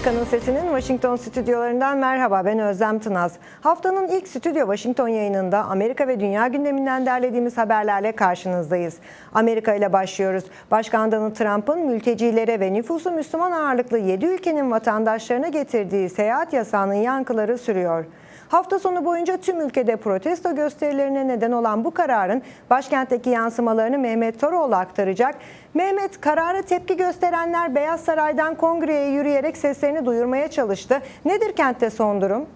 Amerika'nın Sesi'nin Washington stüdyolarından merhaba ben Özlem Tınaz. Haftanın ilk stüdyo Washington yayınında Amerika ve dünya gündeminden derlediğimiz haberlerle karşınızdayız. Amerika ile başlıyoruz. Başkan Donald Trump'ın mültecilere ve nüfusu Müslüman ağırlıklı 7 ülkenin vatandaşlarına getirdiği seyahat yasağının yankıları sürüyor. Hafta sonu boyunca tüm ülkede protesto gösterilerine neden olan bu kararın başkentteki yansımalarını Mehmet Toroğlu aktaracak. Mehmet, karara tepki gösterenler Beyaz Saray'dan kongreye yürüyerek seslerini duyurmaya çalıştı. Nedir kentte son durum?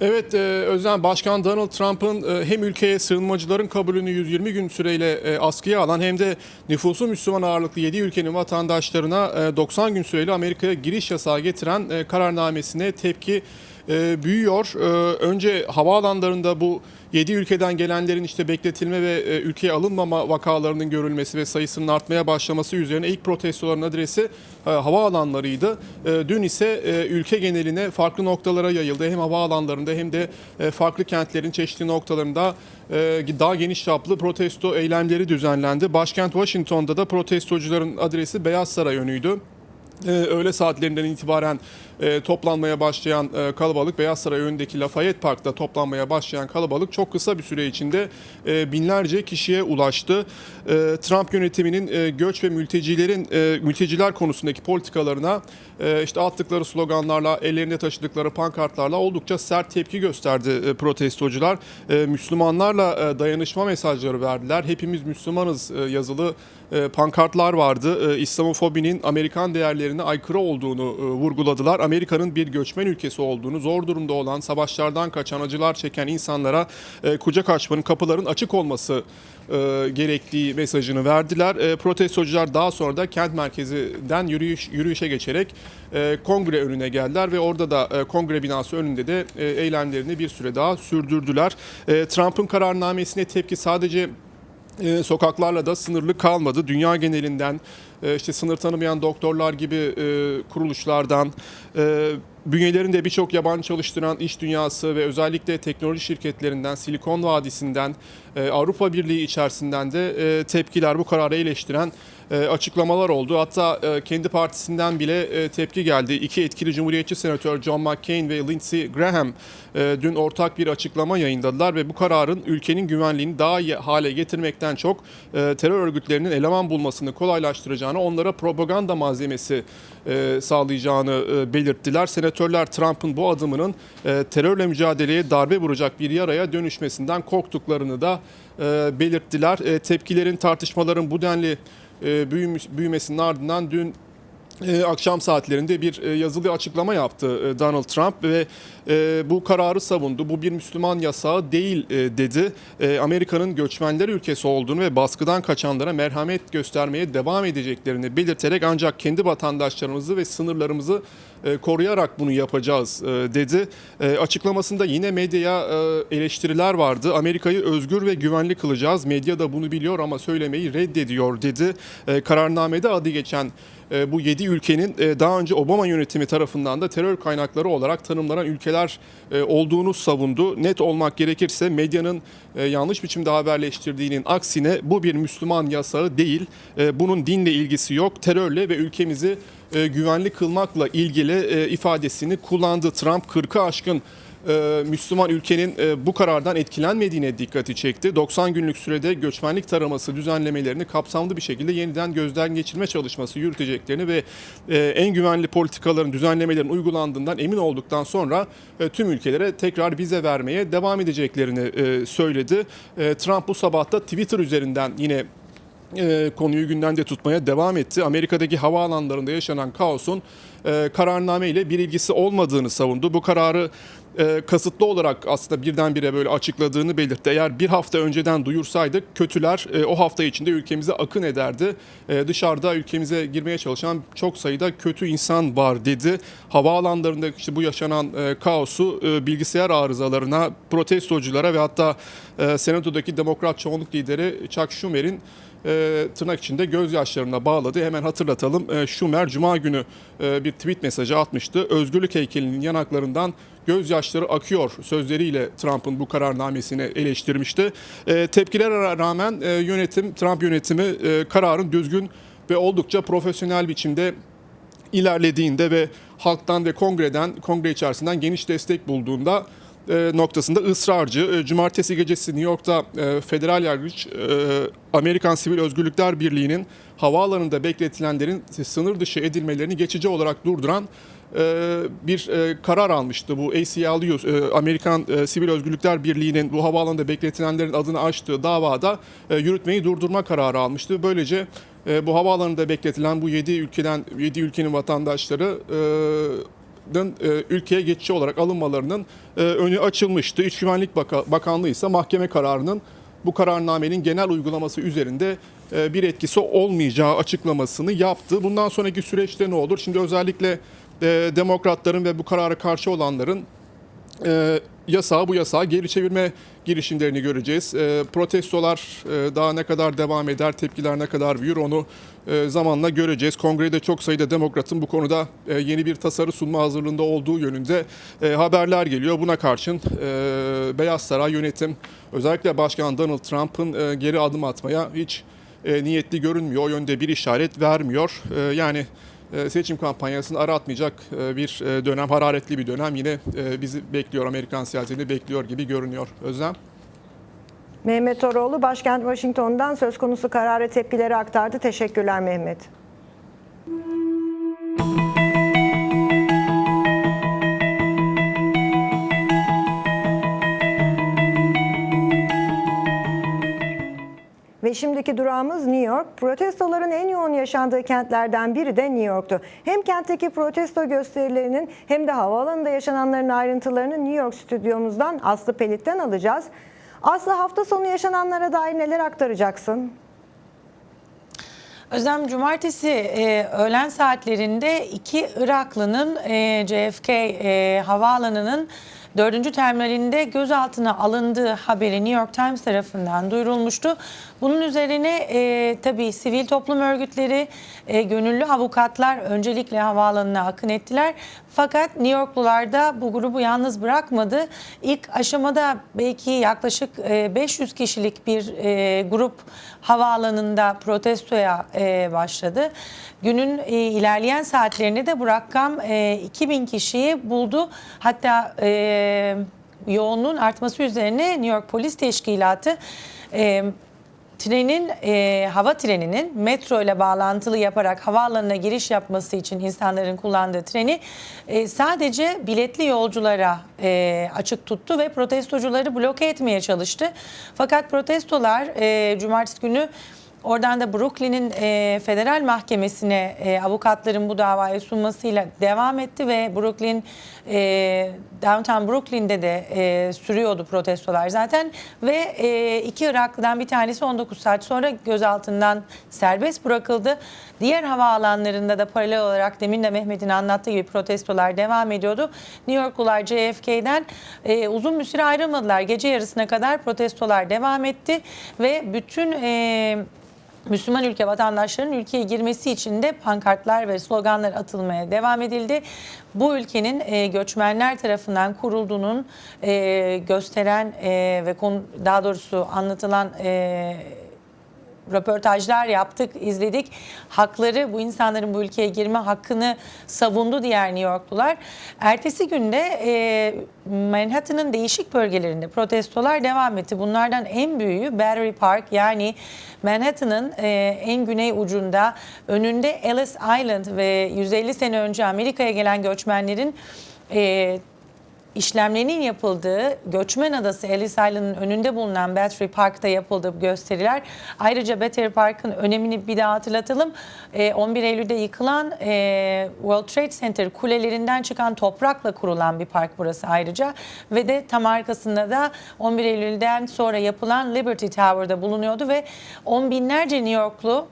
Evet e, Özlem Başkan Donald Trump'ın e, hem ülkeye sığınmacıların kabulünü 120 gün süreyle e, askıya alan hem de nüfusu Müslüman ağırlıklı 7 ülkenin vatandaşlarına e, 90 gün süreyle Amerika'ya giriş yasağı getiren kararnamesine tepki e, büyüyor. E, önce havaalanlarında bu 7 ülkeden gelenlerin işte bekletilme ve e, ülkeye alınmama vakalarının görülmesi ve sayısının artmaya başlaması üzerine ilk protestoların adresi havaalanlarıydı. Dün ise ülke geneline farklı noktalara yayıldı. Hem havaalanlarında hem de farklı kentlerin çeşitli noktalarında daha geniş çaplı protesto eylemleri düzenlendi. Başkent Washington'da da protestocuların adresi Beyaz Saray yönüydü. Ee, öğle saatlerinden itibaren e, toplanmaya başlayan e, kalabalık Beyaz Saray önündeki Lafayette Park'ta toplanmaya başlayan kalabalık çok kısa bir süre içinde e, binlerce kişiye ulaştı. Trump yönetiminin göç ve mültecilerin e, mülteciler konusundaki politikalarına işte attıkları sloganlarla, ellerinde taşıdıkları pankartlarla oldukça sert tepki gösterdi protestocular. Müslümanlarla dayanışma mesajları verdiler. Hepimiz Müslümanız yazılı pankartlar vardı. İslamofobinin Amerikan değerlerine aykırı olduğunu vurguladılar. Amerika'nın bir göçmen ülkesi olduğunu, zor durumda olan, savaşlardan kaçan, acılar çeken insanlara e, kucak açmanın, kapıların açık olması e, gerektiği mesajını verdiler. E, protestocular daha sonra da kent merkezinden yürüyüş, yürüyüşe geçerek e, kongre önüne geldiler ve orada da e, kongre binası önünde de e, eylemlerini bir süre daha sürdürdüler. E, Trump'ın kararnamesine tepki sadece e, sokaklarla da sınırlı kalmadı. Dünya genelinden e, işte sınır tanımayan doktorlar gibi e, kuruluşlardan e, bünyelerinde birçok yabancı çalıştıran iş dünyası ve özellikle teknoloji şirketlerinden, Silikon Vadisi'nden, e, Avrupa Birliği içerisinden de e, tepkiler bu kararı eleştiren açıklamalar oldu. Hatta e, kendi partisinden bile e, tepki geldi. İki etkili Cumhuriyetçi senatör John McCain ve Lindsey Graham e, dün ortak bir açıklama yayınladılar ve bu kararın ülkenin güvenliğini daha iyi hale getirmekten çok e, terör örgütlerinin eleman bulmasını kolaylaştıracağını, onlara propaganda malzemesi e, sağlayacağını e, belirttiler. Senatörler Trump'ın bu adımının e, terörle mücadeleye darbe vuracak bir yaraya dönüşmesinden korktuklarını da e, belirttiler. E, tepkilerin, tartışmaların bu denli e, büyümüş, büyümesinin ardından dün e, akşam saatlerinde bir e, yazılı açıklama yaptı Donald Trump ve e, bu kararı savundu. Bu bir Müslüman yasağı değil e, dedi. E, Amerika'nın göçmenler ülkesi olduğunu ve baskıdan kaçanlara merhamet göstermeye devam edeceklerini belirterek ancak kendi vatandaşlarımızı ve sınırlarımızı e, koruyarak bunu yapacağız e, dedi. E, açıklamasında yine medyaya eleştiriler vardı. Amerika'yı özgür ve güvenli kılacağız. Medya da bunu biliyor ama söylemeyi reddediyor dedi. Kararnamede adı geçen bu 7 ülkenin daha önce Obama yönetimi tarafından da terör kaynakları olarak tanımlanan ülkeler e, olduğunu savundu. Net olmak gerekirse medyanın e, yanlış biçimde haberleştirdiğinin aksine bu bir Müslüman yasağı değil. E, Bunun dinle ilgisi yok. Terörle ve ülkemizi güvenli kılmakla ilgili ifadesini kullandı. Trump 40'ı aşkın e, Müslüman ülkenin e, bu karardan etkilenmediğine dikkati çekti. 90 günlük sürede göçmenlik taraması düzenlemelerini kapsamlı bir şekilde yeniden gözden geçirme çalışması yürüteceklerini ve e, en güvenli politikaların, düzenlemelerin uygulandığından emin olduktan sonra tüm ülkelere tekrar vize vermeye devam edeceklerini söyledi. Trump bu sabah da Twitter üzerinden yine e, konuyu gündemde tutmaya devam etti. Amerika'daki havaalanlarında yaşanan kaosun e, kararname ile bir ilgisi olmadığını savundu. Bu kararı e, kasıtlı olarak aslında birdenbire böyle açıkladığını belirtti. Eğer bir hafta önceden duyursaydık kötüler e, o hafta içinde ülkemize akın ederdi. E, dışarıda ülkemize girmeye çalışan çok sayıda kötü insan var dedi. Havaalanlarında işte bu yaşanan e, kaosu e, bilgisayar arızalarına, protestoculara ve hatta e, Senato'daki Demokrat çoğunluk lideri Chuck Schumer'in e, tırnak içinde gözyaşlarına bağladı. Hemen hatırlatalım. E, Schumer Cuma günü e, bir tweet mesajı atmıştı. Özgürlük heykelinin yanaklarından gözyaşları akıyor sözleriyle Trump'ın bu kararnamesini eleştirmişti. E, tepkilere rağmen e, yönetim, Trump yönetimi e, kararın düzgün ve oldukça profesyonel biçimde ilerlediğinde ve halktan ve kongreden, kongre içerisinden geniş destek bulduğunda e, noktasında ısrarcı. E, Cumartesi gecesi New York'ta e, federal yargıç Amerikan Sivil Özgürlükler Birliği'nin havaalanında bekletilenlerin sınır dışı edilmelerini geçici olarak durduran bir e, karar almıştı. Bu ACLU, e, Amerikan e, Sivil Özgürlükler Birliği'nin bu havaalanında bekletilenlerin adını açtığı davada e, yürütmeyi durdurma kararı almıştı. Böylece e, bu havaalanında bekletilen bu 7 ülkeden 7 ülkenin vatandaşları e, e, ülkeye geçici olarak alınmalarının e, önü açılmıştı. İç Güvenlik Baka- Bakanlığı ise mahkeme kararının bu kararnamenin genel uygulaması üzerinde e, bir etkisi olmayacağı açıklamasını yaptı. Bundan sonraki süreçte ne olur? Şimdi özellikle e, demokratların ve bu karara karşı olanların e, yasağı bu yasağı geri çevirme girişimlerini göreceğiz. E, protestolar e, daha ne kadar devam eder, tepkiler ne kadar büyür onu e, zamanla göreceğiz. Kongrede çok sayıda demokratın bu konuda e, yeni bir tasarı sunma hazırlığında olduğu yönünde e, haberler geliyor. Buna karşın e, Beyaz Saray yönetim özellikle Başkan Donald Trump'ın e, geri adım atmaya hiç e, niyetli görünmüyor. O yönde bir işaret vermiyor. E, yani seçim kampanyasını aratmayacak e, bir e, dönem, hararetli bir dönem yine e, bizi bekliyor, Amerikan siyasetini bekliyor gibi görünüyor. Özlem? Mehmet Oroğlu başkent Washington'dan söz konusu karara tepkileri aktardı. Teşekkürler Mehmet. Ve şimdiki durağımız New York. Protestoların en yoğun yaşandığı kentlerden biri de New York'tu. Hem kentteki protesto gösterilerinin hem de havaalanında yaşananların ayrıntılarını New York stüdyomuzdan Aslı Pelit'ten alacağız. Aslı hafta sonu yaşananlara dair neler aktaracaksın? Özlem Cumartesi e, öğlen saatlerinde iki Iraklı'nın e, JFK e, havaalanının dördüncü terminalinde gözaltına alındığı haberi New York Times tarafından duyurulmuştu. Bunun üzerine e, tabii sivil toplum örgütleri, e, gönüllü avukatlar öncelikle havaalanına akın ettiler. Fakat New Yorklular da bu grubu yalnız bırakmadı. İlk aşamada belki yaklaşık e, 500 kişilik bir e, grup havaalanında protestoya e, başladı. Günün e, ilerleyen saatlerinde de bu rakam e, 2000 kişiyi buldu. Hatta e, yoğunluğun artması üzerine New York Polis Teşkilatı e, trenin e, hava treninin metro ile bağlantılı yaparak havaalanına giriş yapması için insanların kullandığı treni e, sadece biletli yolculara e, açık tuttu ve protestocuları bloke etmeye çalıştı. Fakat protestolar e, cumartesi günü Oradan da Brooklyn'in e, federal mahkemesine e, avukatların bu davayı sunmasıyla devam etti ve Brooklyn e, downtown Brooklyn'de de e, sürüyordu protestolar zaten ve e, iki Iraklı'dan bir tanesi 19 saat sonra gözaltından serbest bırakıldı. Diğer havaalanlarında da paralel olarak demin de Mehmet'in anlattığı gibi protestolar devam ediyordu. New Yorklular JFK'den e, uzun bir süre ayrılmadılar. Gece yarısına kadar protestolar devam etti ve bütün e, Müslüman ülke vatandaşlarının ülkeye girmesi için de pankartlar ve sloganlar atılmaya devam edildi. Bu ülkenin e, göçmenler tarafından kurulduğunun e, gösteren e, ve konu, daha doğrusu anlatılan e, röportajlar yaptık, izledik. Hakları, bu insanların bu ülkeye girme hakkını savundu diğer New Yorklular. Ertesi günde e, Manhattan'ın değişik bölgelerinde protestolar devam etti. Bunlardan en büyüğü Battery Park yani Manhattan'ın e, en güney ucunda önünde Ellis Island ve 150 sene önce Amerika'ya gelen göçmenlerin e, işlemlerinin yapıldığı Göçmen Adası Ellis Island'ın önünde bulunan Battery Park'ta yapıldığı gösteriler. Ayrıca Battery Park'ın önemini bir daha hatırlatalım. Ee, 11 Eylül'de yıkılan e, World Trade Center kulelerinden çıkan toprakla kurulan bir park burası ayrıca. Ve de tam arkasında da 11 Eylül'den sonra yapılan Liberty Tower'da bulunuyordu ve on binlerce New Yorklu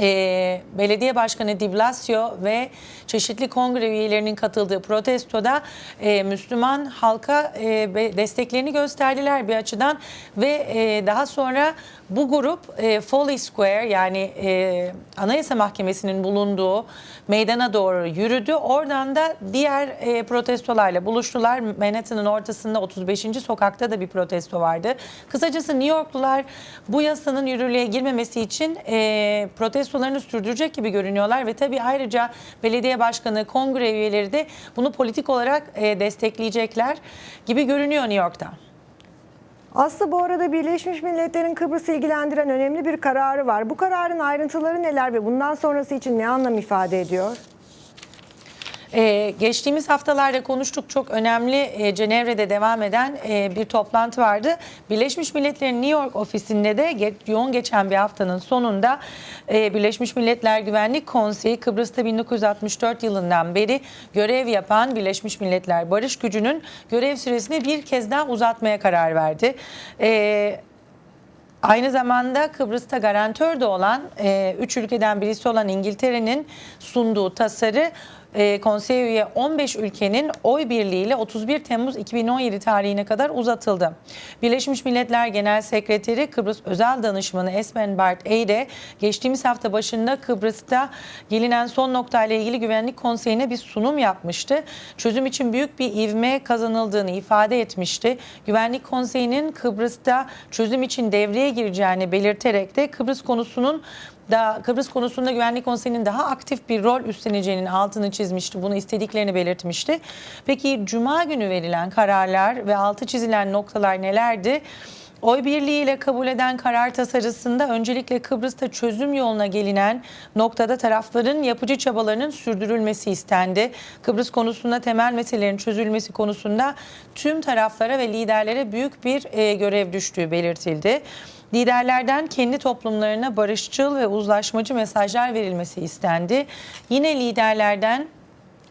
e, belediye başkanı Di Blasio ve çeşitli kongre üyelerinin katıldığı protestoda e, Müslüman halka e, desteklerini gösterdiler bir açıdan ve e, daha sonra bu grup e, Foley Square yani e, Anayasa Mahkemesi'nin bulunduğu meydana doğru yürüdü. Oradan da diğer e, protestolarla buluştular. Manhattan'ın ortasında 35. sokakta da bir protesto vardı. Kısacası New Yorklular bu yasanın yürürlüğe girmemesi için e, protesto protestolarını sürdürecek gibi görünüyorlar ve tabii ayrıca belediye başkanı, kongre üyeleri de bunu politik olarak e, destekleyecekler gibi görünüyor New York'ta. Aslı bu arada Birleşmiş Milletler'in Kıbrıs'ı ilgilendiren önemli bir kararı var. Bu kararın ayrıntıları neler ve bundan sonrası için ne anlam ifade ediyor? Ee, geçtiğimiz haftalarda konuştuk çok önemli e, Cenevre'de devam eden e, bir toplantı vardı. Birleşmiş Milletler'in New York ofisinde de ge- yoğun geçen bir haftanın sonunda e, Birleşmiş Milletler Güvenlik Konseyi Kıbrıs'ta 1964 yılından beri görev yapan Birleşmiş Milletler Barış Gücü'nün görev süresini bir kez daha uzatmaya karar verdi. E, Aynı zamanda Kıbrıs'ta garantör de olan 3 ülkeden birisi olan İngiltere'nin sunduğu tasarı e, konsey üye 15 ülkenin oy birliğiyle 31 Temmuz 2017 tarihine kadar uzatıldı. Birleşmiş Milletler Genel Sekreteri Kıbrıs Özel Danışmanı Esmen Bart Eyre geçtiğimiz hafta başında Kıbrıs'ta gelinen son noktayla ilgili Güvenlik Konseyi'ne bir sunum yapmıştı. Çözüm için büyük bir ivme kazanıldığını ifade etmişti. Güvenlik Konseyi'nin Kıbrıs'ta çözüm için devreye gireceğini belirterek de Kıbrıs konusunun da Kıbrıs konusunda Güvenlik Konseyi'nin daha aktif bir rol üstleneceğinin altını çizmişti. Bunu istediklerini belirtmişti. Peki Cuma günü verilen kararlar ve altı çizilen noktalar nelerdi? Oy birliğiyle kabul eden karar tasarısında öncelikle Kıbrıs'ta çözüm yoluna gelinen noktada tarafların yapıcı çabalarının sürdürülmesi istendi. Kıbrıs konusunda temel meselelerin çözülmesi konusunda tüm taraflara ve liderlere büyük bir e, görev düştüğü belirtildi. Liderlerden kendi toplumlarına barışçıl ve uzlaşmacı mesajlar verilmesi istendi. Yine liderlerden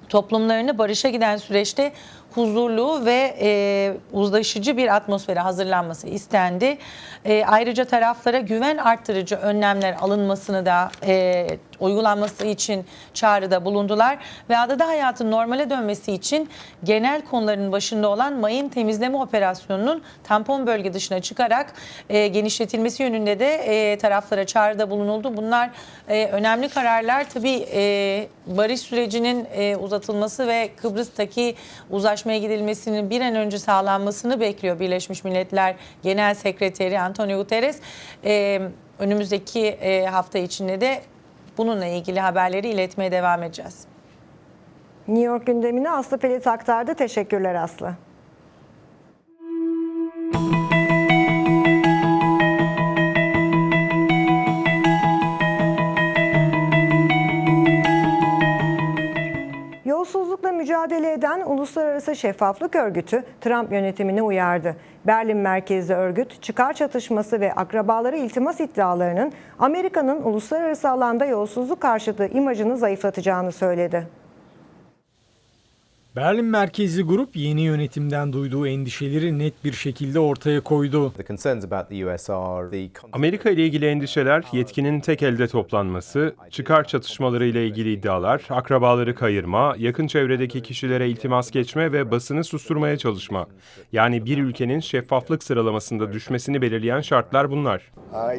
toplumlarını barışa giden süreçte huzurlu ve e, uzlaşıcı bir atmosfere hazırlanması istendi. E, ayrıca taraflara güven arttırıcı önlemler alınmasını da e, uygulanması için çağrıda bulundular ve adada hayatın normale dönmesi için genel konuların başında olan mayın temizleme operasyonunun tampon bölge dışına çıkarak e, genişletilmesi yönünde de e, taraflara çağrıda bulunuldu. Bunlar e, önemli kararlar. Tabii e, barış sürecinin e, uzatılması ve Kıbrıs'taki uzlaşmaya gidilmesinin bir an önce sağlanmasını bekliyor Birleşmiş Milletler Genel Sekreteri Antonio Guterres. E, önümüzdeki e, hafta içinde de bununla ilgili haberleri iletmeye devam edeceğiz. New York gündemini Aslı Pelit aktardı. Teşekkürler Aslı. Mücadele eden Uluslararası Şeffaflık Örgütü Trump yönetimini uyardı. Berlin merkezli örgüt çıkar çatışması ve akrabaları iltimas iddialarının Amerika'nın uluslararası alanda yolsuzluk karşıtı imajını zayıflatacağını söyledi. Berlin merkezli grup yeni yönetimden duyduğu endişeleri net bir şekilde ortaya koydu. Amerika ile ilgili endişeler, yetkinin tek elde toplanması, çıkar çatışmaları ile ilgili iddialar, akrabaları kayırma, yakın çevredeki kişilere iltimas geçme ve basını susturmaya çalışma. Yani bir ülkenin şeffaflık sıralamasında düşmesini belirleyen şartlar bunlar.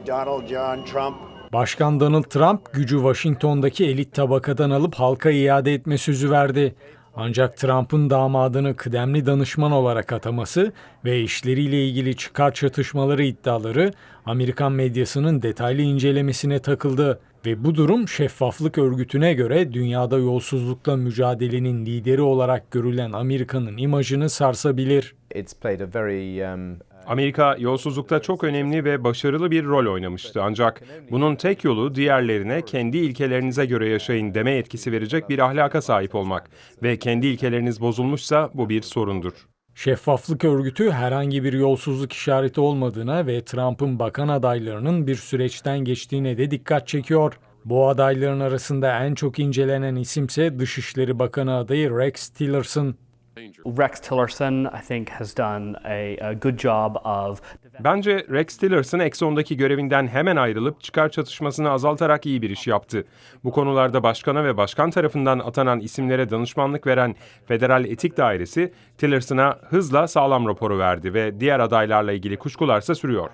Donald John Trump, Başkan Donald Trump gücü Washington'daki elit tabakadan alıp halka iade etme sözü verdi. Ancak Trump'ın damadını kıdemli danışman olarak ataması ve işleriyle ilgili çıkar çatışmaları iddiaları Amerikan medyasının detaylı incelemesine takıldı ve bu durum şeffaflık örgütüne göre dünyada yolsuzlukla mücadelenin lideri olarak görülen Amerika'nın imajını sarsabilir. um, Amerika yolsuzlukta çok önemli ve başarılı bir rol oynamıştı. Ancak bunun tek yolu diğerlerine kendi ilkelerinize göre yaşayın deme etkisi verecek bir ahlaka sahip olmak. Ve kendi ilkeleriniz bozulmuşsa bu bir sorundur. Şeffaflık örgütü herhangi bir yolsuzluk işareti olmadığına ve Trump'ın bakan adaylarının bir süreçten geçtiğine de dikkat çekiyor. Bu adayların arasında en çok incelenen isimse Dışişleri Bakanı adayı Rex Tillerson. Rex Tillerson, I think, has done a, a good job of Bence Rex Tillerson Exxon'daki görevinden hemen ayrılıp çıkar çatışmasını azaltarak iyi bir iş yaptı. Bu konularda başkana ve başkan tarafından atanan isimlere danışmanlık veren Federal Etik Dairesi Tillerson'a hızla sağlam raporu verdi ve diğer adaylarla ilgili kuşkularsa sürüyor.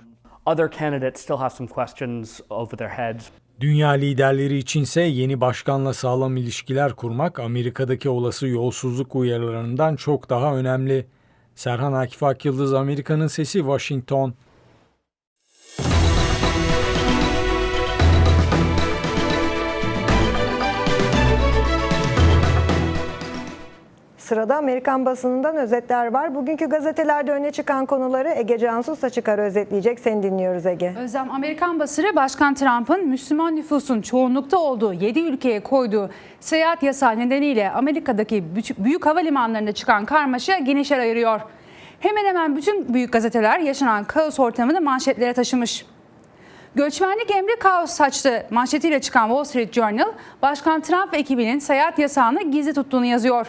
other candidates still have some questions over their heads. Dünya liderleri içinse yeni başkanla sağlam ilişkiler kurmak Amerika'daki olası yolsuzluk uyarılarından çok daha önemli. Serhan Akif Akyıldız, Amerika'nın Sesi, Washington. Sırada Amerikan basınından özetler var. Bugünkü gazetelerde öne çıkan konuları Ege Cansu Saçıkar özetleyecek. Seni dinliyoruz Ege. Özlem Amerikan basını Başkan Trump'ın Müslüman nüfusun çoğunlukta olduğu 7 ülkeye koyduğu seyahat yasağı nedeniyle Amerika'daki büyük- havalimanlarında çıkan karmaşa geniş yer ayırıyor. Hemen hemen bütün büyük gazeteler yaşanan kaos ortamını manşetlere taşımış. Göçmenlik emri kaos saçtı manşetiyle çıkan Wall Street Journal, Başkan Trump ekibinin seyahat yasağını gizli tuttuğunu yazıyor.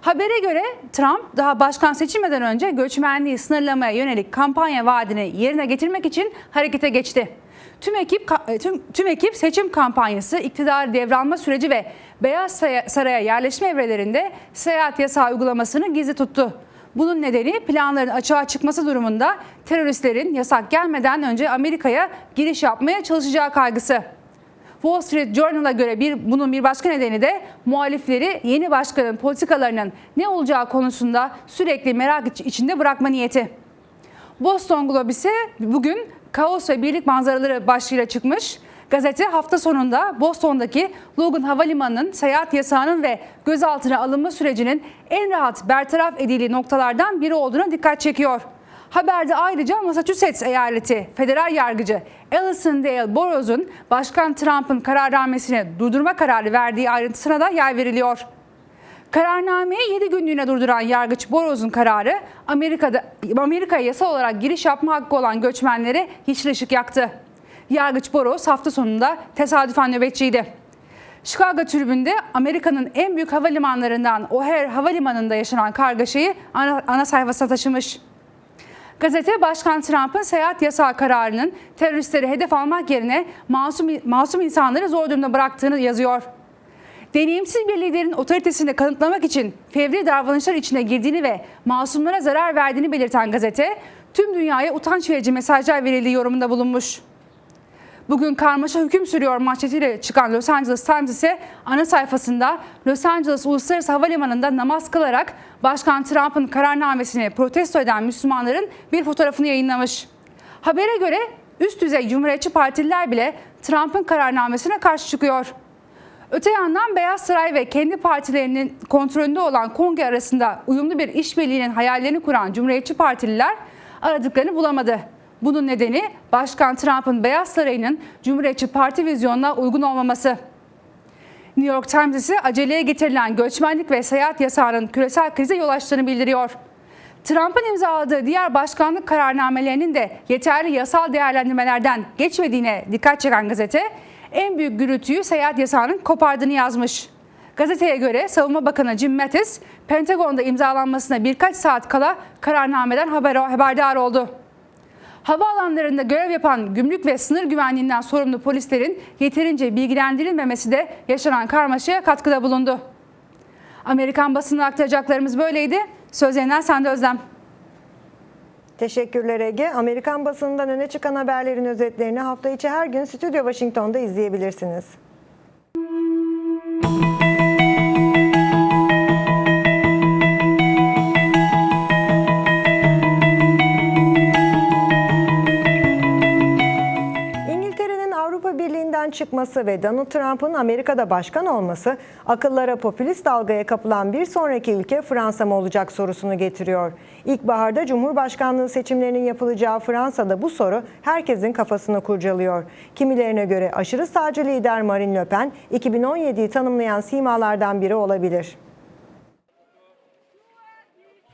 Habere göre Trump daha başkan seçilmeden önce göçmenliği sınırlamaya yönelik kampanya vaadini yerine getirmek için harekete geçti. Tüm ekip e, tüm, tüm ekip seçim kampanyası, iktidar devralma süreci ve Beyaz Saray'a yerleşme evrelerinde seyahat yasağı uygulamasını gizli tuttu. Bunun nedeni planların açığa çıkması durumunda teröristlerin yasak gelmeden önce Amerika'ya giriş yapmaya çalışacağı kaygısı. Wall Street Journal'a göre bir, bunun bir başka nedeni de muhalifleri yeni başkanın politikalarının ne olacağı konusunda sürekli merak iç- içinde bırakma niyeti. Boston Globe ise bugün kaos ve birlik manzaraları başlığıyla çıkmış. Gazete hafta sonunda Boston'daki Logan Havalimanı'nın seyahat yasağının ve gözaltına alınma sürecinin en rahat bertaraf edildiği noktalardan biri olduğuna dikkat çekiyor. Haberde ayrıca Massachusetts eyaleti federal yargıcı Alison Dale Boroz'un Başkan Trump'ın kararnamesini durdurma kararı verdiği ayrıntısına da yer veriliyor. Kararnameyi 7 günlüğüne durduran yargıç Boroz'un kararı Amerika'da Amerika'ya yasal olarak giriş yapma hakkı olan göçmenlere hiç ışık yaktı. Yargıç Boroz hafta sonunda tesadüfen nöbetçiydi. Chicago tribünde Amerika'nın en büyük havalimanlarından O'Hare Havalimanı'nda yaşanan kargaşayı ana, ana sayfasına taşımış. Gazete Başkan Trump'ın seyahat yasağı kararının teröristleri hedef almak yerine masum, masum insanları zor durumda bıraktığını yazıyor. Deneyimsiz bir liderin otoritesini kanıtlamak için fevri davranışlar içine girdiğini ve masumlara zarar verdiğini belirten gazete, tüm dünyaya utanç verici mesajlar verildiği yorumunda bulunmuş. Bugün karmaşa hüküm sürüyor manşetiyle çıkan Los Angeles Times ise ana sayfasında Los Angeles Uluslararası Havalimanı'nda namaz kılarak Başkan Trump'ın kararnamesini protesto eden Müslümanların bir fotoğrafını yayınlamış. Habere göre üst düzey Cumhuriyetçi partililer bile Trump'ın kararnamesine karşı çıkıyor. Öte yandan Beyaz Saray ve kendi partilerinin kontrolünde olan Kongre arasında uyumlu bir işbirliğinin hayallerini kuran Cumhuriyetçi Partililer aradıklarını bulamadı. Bunun nedeni Başkan Trump'ın Beyaz Sarayı'nın Cumhuriyetçi Parti vizyonuna uygun olmaması. New York Times ise aceleye getirilen göçmenlik ve seyahat yasağının küresel krize yol açtığını bildiriyor. Trump'ın imzaladığı diğer başkanlık kararnamelerinin de yeterli yasal değerlendirmelerden geçmediğine dikkat çeken gazete, en büyük gürültüyü seyahat yasağının kopardığını yazmış. Gazeteye göre Savunma Bakanı Jim Mattis, Pentagon'da imzalanmasına birkaç saat kala kararnameden haber, haberdar oldu. Havaalanlarında görev yapan gümrük ve sınır güvenliğinden sorumlu polislerin yeterince bilgilendirilmemesi de yaşanan karmaşaya katkıda bulundu. Amerikan basını aktaracaklarımız böyleydi. Söz yeniden sende Özlem. Teşekkürler Ege. Amerikan basınından öne çıkan haberlerin özetlerini hafta içi her gün Stüdyo Washington'da izleyebilirsiniz. Birliği'nden çıkması ve Donald Trump'ın Amerika'da başkan olması akıllara popülist dalgaya kapılan bir sonraki ülke Fransa mı olacak sorusunu getiriyor. İlkbaharda Cumhurbaşkanlığı seçimlerinin yapılacağı Fransa'da bu soru herkesin kafasını kurcalıyor. Kimilerine göre aşırı sağcı lider Marine Le Pen 2017'yi tanımlayan simalardan biri olabilir.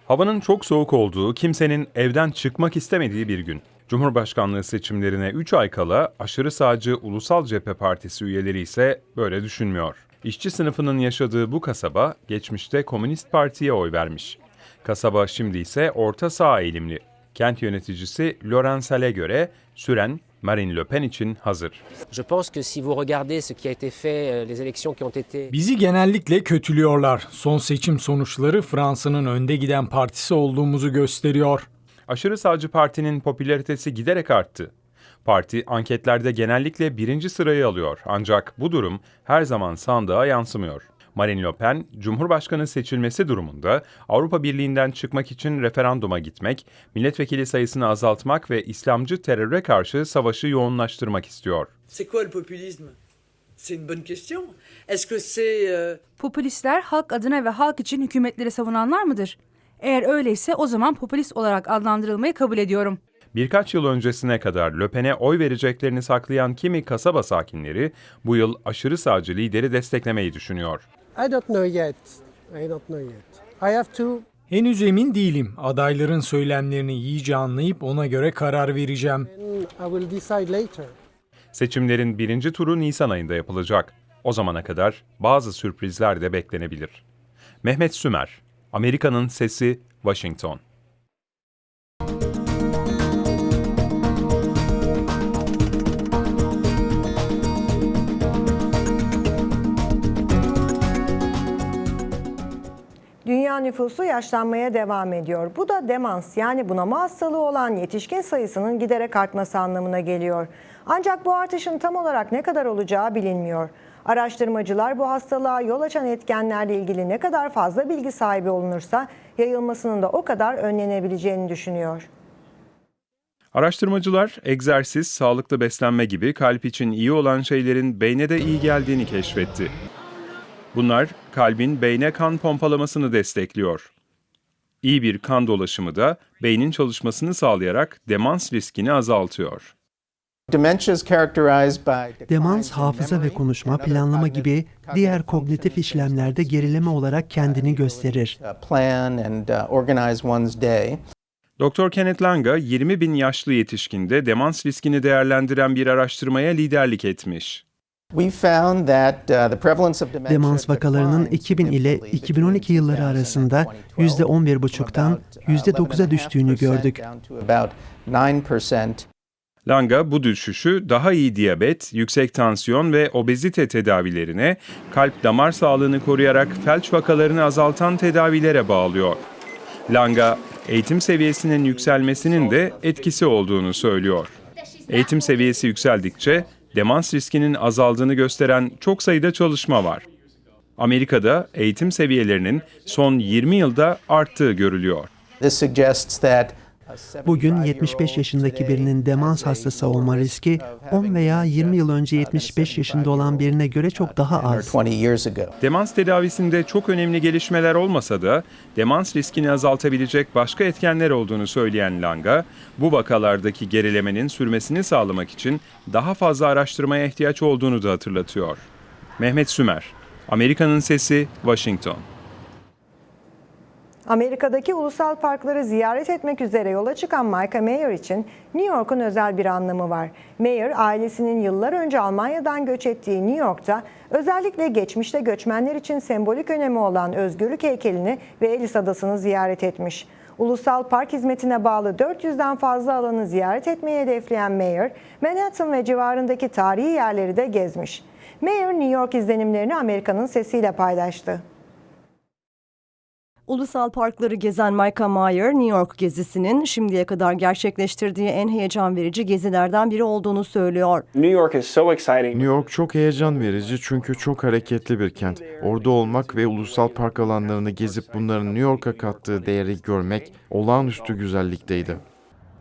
Havanın çok soğuk olduğu, kimsenin evden çıkmak istemediği bir gün. Cumhurbaşkanlığı seçimlerine 3 ay kala aşırı sağcı Ulusal Cephe Partisi üyeleri ise böyle düşünmüyor. İşçi sınıfının yaşadığı bu kasaba geçmişte Komünist Parti'ye oy vermiş. Kasaba şimdi ise orta sağ eğilimli. Kent yöneticisi Laurent Sal'e göre süren Marine Le Pen için hazır. Je pense que si vous regardez ce qui a été fait, les élections qui ont été Bizi genellikle kötülüyorlar. Son seçim sonuçları Fransa'nın önde giden partisi olduğumuzu gösteriyor. Aşırı sağcı partinin popülaritesi giderek arttı. Parti anketlerde genellikle birinci sırayı alıyor ancak bu durum her zaman sandığa yansımıyor. Marine Le Pen, Cumhurbaşkanı seçilmesi durumunda Avrupa Birliği'nden çıkmak için referanduma gitmek, milletvekili sayısını azaltmak ve İslamcı teröre karşı savaşı yoğunlaştırmak istiyor. C'est quoi le populisme C'est une bonne question. Est-ce que c'est Popülistler halk adına ve halk için hükümetleri savunanlar mıdır? Eğer öyleyse o zaman popülist olarak adlandırılmayı kabul ediyorum. Birkaç yıl öncesine kadar Le Pen'e oy vereceklerini saklayan kimi kasaba sakinleri bu yıl aşırı sağcı lideri desteklemeyi düşünüyor. I don't know yet. I don't know yet. I have to Henüz emin değilim. Adayların söylemlerini iyice anlayıp ona göre karar vereceğim. I will decide later. Seçimlerin birinci turu Nisan ayında yapılacak. O zamana kadar bazı sürprizler de beklenebilir. Mehmet Sümer, Amerika'nın Sesi, Washington. Dünya nüfusu yaşlanmaya devam ediyor. Bu da demans yani bunama hastalığı olan yetişkin sayısının giderek artması anlamına geliyor. Ancak bu artışın tam olarak ne kadar olacağı bilinmiyor. Araştırmacılar bu hastalığa yol açan etkenlerle ilgili ne kadar fazla bilgi sahibi olunursa yayılmasının da o kadar önlenebileceğini düşünüyor. Araştırmacılar egzersiz, sağlıklı beslenme gibi kalp için iyi olan şeylerin beyne de iyi geldiğini keşfetti. Bunlar kalbin beyne kan pompalamasını destekliyor. İyi bir kan dolaşımı da beynin çalışmasını sağlayarak demans riskini azaltıyor. Demans, hafıza ve konuşma, planlama gibi diğer kognitif işlemlerde gerileme olarak kendini gösterir. Dr. Kenneth Langa 20 bin yaşlı yetişkinde demans riskini değerlendiren bir araştırmaya liderlik etmiş. Demans vakalarının 2000 ile 2012 yılları arasında %11,5'tan %9'a düştüğünü gördük. Langa bu düşüşü daha iyi diyabet, yüksek tansiyon ve obezite tedavilerine, kalp damar sağlığını koruyarak felç vakalarını azaltan tedavilere bağlıyor. Langa, eğitim seviyesinin yükselmesinin de etkisi olduğunu söylüyor. Eğitim seviyesi yükseldikçe demans riskinin azaldığını gösteren çok sayıda çalışma var. Amerika'da eğitim seviyelerinin son 20 yılda arttığı görülüyor. Bugün 75 yaşındaki birinin demans hastası olma riski 10 veya 20 yıl önce 75 yaşında olan birine göre çok daha az. Demans tedavisinde çok önemli gelişmeler olmasa da demans riskini azaltabilecek başka etkenler olduğunu söyleyen Langa, bu vakalardaki gerilemenin sürmesini sağlamak için daha fazla araştırmaya ihtiyaç olduğunu da hatırlatıyor. Mehmet Sümer, Amerika'nın Sesi, Washington. Amerika'daki ulusal parkları ziyaret etmek üzere yola çıkan Micah Mayer için New York'un özel bir anlamı var. Mayer ailesinin yıllar önce Almanya'dan göç ettiği New York'ta özellikle geçmişte göçmenler için sembolik önemi olan özgürlük heykelini ve Ellis Adası'nı ziyaret etmiş. Ulusal park hizmetine bağlı 400'den fazla alanı ziyaret etmeyi hedefleyen Mayer, Manhattan ve civarındaki tarihi yerleri de gezmiş. Mayer New York izlenimlerini Amerika'nın sesiyle paylaştı. Ulusal parkları gezen Micah Mayer, New York gezisinin şimdiye kadar gerçekleştirdiği en heyecan verici gezilerden biri olduğunu söylüyor. New York is so exciting. New York çok heyecan verici çünkü çok hareketli bir kent. Orada olmak ve ulusal park alanlarını gezip bunların New York'a kattığı değeri görmek olağanüstü güzellikteydi.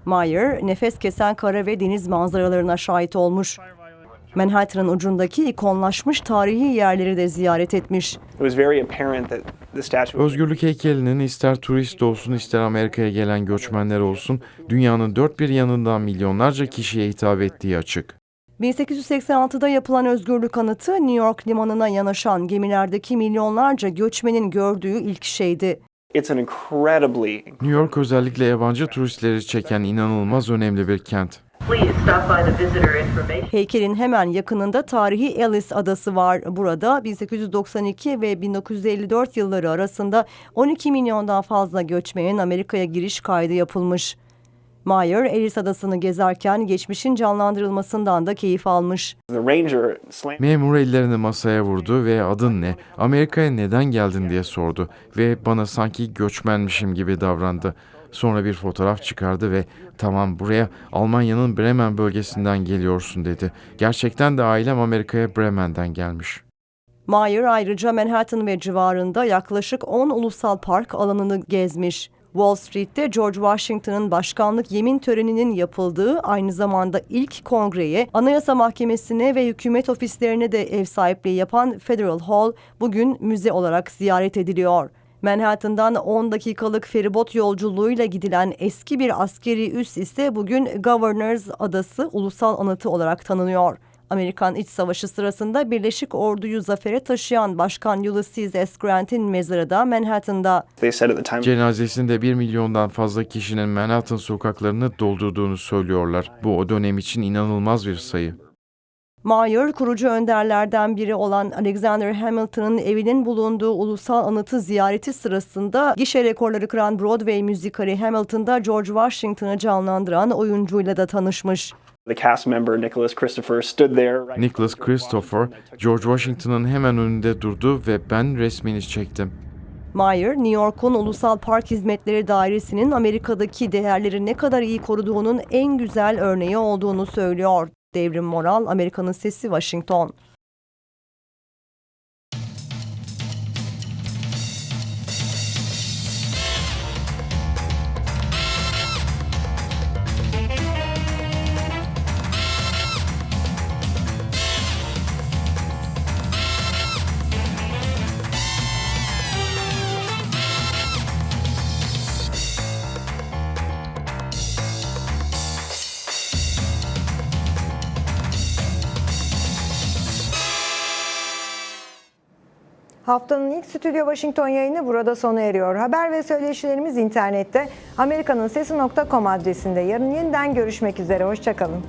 Mayer, nefes kesen kara ve deniz manzaralarına şahit olmuş. Manhattan'ın ucundaki ikonlaşmış tarihi yerleri de ziyaret etmiş. It was very apparent that the statue Özgürlük heykelinin ister turist olsun ister Amerika'ya gelen göçmenler olsun dünyanın dört bir yanından milyonlarca kişiye hitap ettiği açık. 1886'da yapılan özgürlük anıtı New York limanına yanaşan gemilerdeki milyonlarca göçmenin gördüğü ilk şeydi. It's an incredibly New York özellikle yabancı turistleri çeken inanılmaz önemli bir kent. Heykelin hemen yakınında tarihi Ellis Adası var. Burada 1892 ve 1954 yılları arasında 12 milyondan fazla göçmenin Amerika'ya giriş kaydı yapılmış. Mayer, Ellis Adası'nı gezerken geçmişin canlandırılmasından da keyif almış. Memur ellerini masaya vurdu ve adın ne, Amerika'ya neden geldin diye sordu ve bana sanki göçmenmişim gibi davrandı. Sonra bir fotoğraf çıkardı ve tamam buraya Almanya'nın Bremen bölgesinden geliyorsun dedi. Gerçekten de ailem Amerika'ya Bremen'den gelmiş. Mayer ayrıca Manhattan ve civarında yaklaşık 10 ulusal park alanını gezmiş. Wall Street'te George Washington'ın başkanlık yemin töreninin yapıldığı aynı zamanda ilk kongreye, Anayasa Mahkemesi'ne ve hükümet ofislerine de ev sahipliği yapan Federal Hall bugün müze olarak ziyaret ediliyor. Manhattan'dan 10 dakikalık feribot yolculuğuyla gidilen eski bir askeri üs ise bugün Governors Adası Ulusal Anıtı olarak tanınıyor. Amerikan İç Savaşı sırasında Birleşik Ordu'yu zafere taşıyan Başkan Ulysses S. Grant'in mezarı da Manhattan'da. They said at the time. Cenazesinde 1 milyondan fazla kişinin Manhattan sokaklarını doldurduğunu söylüyorlar. Bu o dönem için inanılmaz bir sayı. Mayer, kurucu önderlerden biri olan Alexander Hamilton'ın evinin bulunduğu ulusal anıtı ziyareti sırasında gişe rekorları kıran Broadway müzikali Hamilton'da George Washington'ı canlandıran oyuncuyla da tanışmış. The cast member Nicholas Christopher stood there. right Nicholas Christopher, George Washington'ın hemen önünde durdu ve ben resmini çektim. Mayer, New York'un Ulusal Park Hizmetleri Dairesi'nin Amerika'daki değerleri ne kadar iyi koruduğunun en güzel örneği olduğunu söylüyor. Devrim Moral, Amerika'nın Sesi, Washington. Haftanın ilk Stüdyo Washington yayını burada sona eriyor. Haber ve söyleşilerimiz internette amerikanın sesi.com adresinde. Yarın yeniden görüşmek üzere. Hoşçakalın.